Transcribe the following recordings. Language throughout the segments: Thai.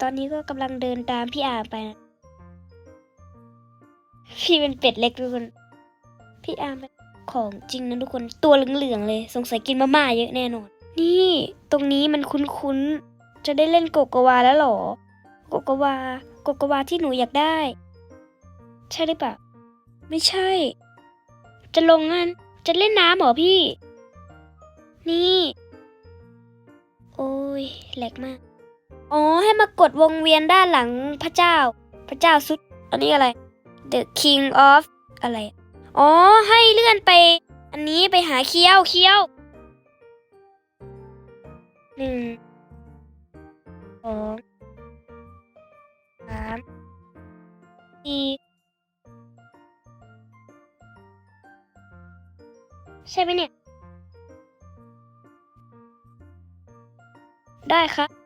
ตอนนี้ก็กำลังเดินตามพี่อาร์มไปนะพี่เป็นเป็ดเล็กทุกคน พี่อาร์มเป็นของจริงนะทุกคนตัวเหลืองๆเลย สงสัยกินมาม่าเยอะแน่นอน นี่ตรงนี้มันคุ้นๆ จะได้เล่นโกโกวาแล้วหรอ โกโกวา โกโกวาที่หนูอยากได้ ใช่หรือเปล่า ไม่ใช่ จะลงงั้น จะเล่นน้ำเหรอพี่ นี่ โอ้ยแหลกมาก อ๋อให้มากดวงเวียนด้านหลังพระเจ้า พระเจ้าสุด อันนี้อะไร The King of อะไร อ๋อให้เลื่อนไป อันนี้ไปหาเคี้ยวเคี้ยวหนึ่งสองสามสี่ใช่ไหมเนี่ย ได้ครับ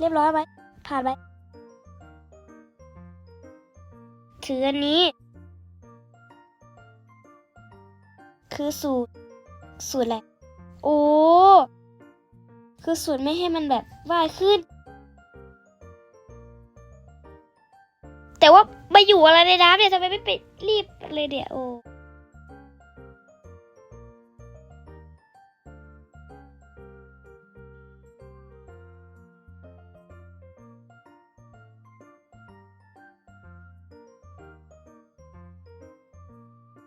เรียบร้อยไหมผ่านไปถืออันนี้ คือสูตร สูตรอะไร โอ้ คือสูตรไม่ให้มันแบบว่ายขึ้น แต่ว่ามาอยู่อะไรในน้ำเนี่ยทำไมไม่ไปรีบเลยเดี๋ยวโอ้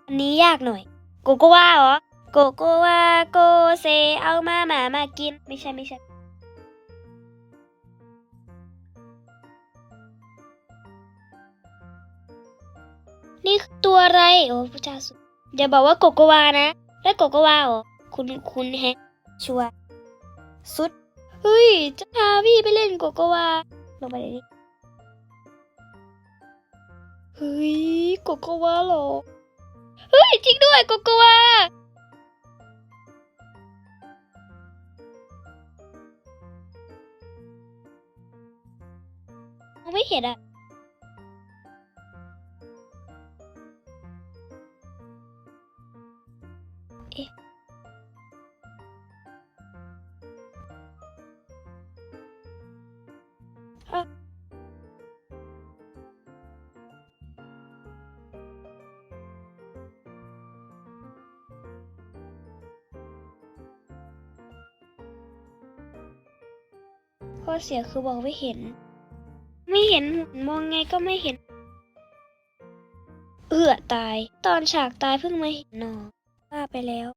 อันนี้ยากหน่อย โกโกวาเหรอ โกโกวาโกเซเอามาหมามากิน ไม่ใช่ไม่ใช่ นี่คือตัวอะไร โอ้พระเจ้าสุดอย่าบอกว่าโกโกวานะ แล้วโกโกวาเหรอ คุณคุณแฮะชัวร์สุด เฮ้ย จะพาพี่ไปเล่นโกโกวา ลงไปเลยดิเฮ้ย โกโกวาเหรอ เฮ้ย จริงด้วยโกโกวามองไม่เห็นอะเอ๊ะ ข้อเสียคือบอกไม่เห็น ไม่เห็นมองไงก็ไม่เห็น เอือตาย ตอนฉากตายเพิ่งมาเห็นหนอว่าไปแล้ว